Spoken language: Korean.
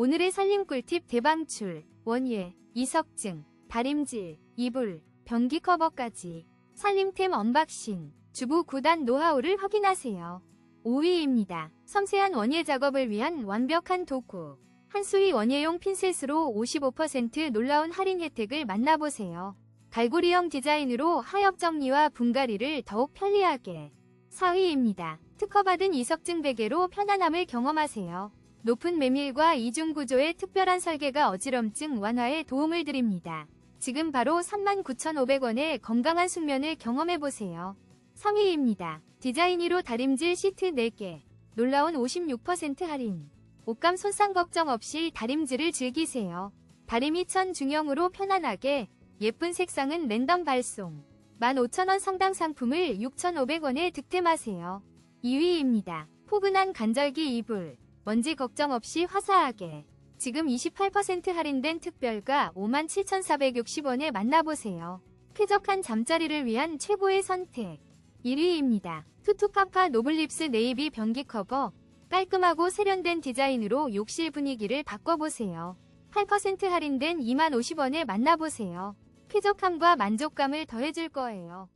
오늘의 살림 꿀팁 대방출, 원예, 이석증, 다림질, 이불, 변기 커버까지 살림템 언박싱, 주부 9단 노하우를 확인하세요. 5위입니다. 섬세한 원예 작업을 위한 완벽한 도구. 한수위 원예용 핀셋으로 55% 놀라운 할인 혜택을 만나보세요. 갈고리형 디자인으로 하엽 정리와 분갈이를 더욱 편리하게. 4위입니다. 특허받은 이석증 베개로 편안함을 경험하세요. 높은 메밀과 이중 구조의 특별한 설계가 어지럼증 완화에 도움을 드립니다. 지금 바로 39,500원의 건강한 숙면을 경험해보세요. 3위입니다. 디자이니로 다림질 시트 4개. 놀라운 56% 할인. 옷감 손상 걱정 없이 다림질을 즐기세요. 다리미 천 중형으로 편안하게 예쁜 색상은 랜덤 발송. 15,000원 상당 상품을 6,500원에 득템하세요. 2위입니다. 포근한 간절기 이불. 먼지 걱정 없이 화사하게. 지금 28% 할인된 특별가 57,460원에 만나보세요. 쾌적한 잠자리를 위한 최고의 선택. 1위입니다. 투투파파 노블립스 네이비 변기 커버. 깔끔하고 세련된 디자인으로 욕실 분위기를 바꿔보세요. 8% 할인된 2만 50원에 만나보세요. 쾌적함과 만족감을 더해줄 거예요.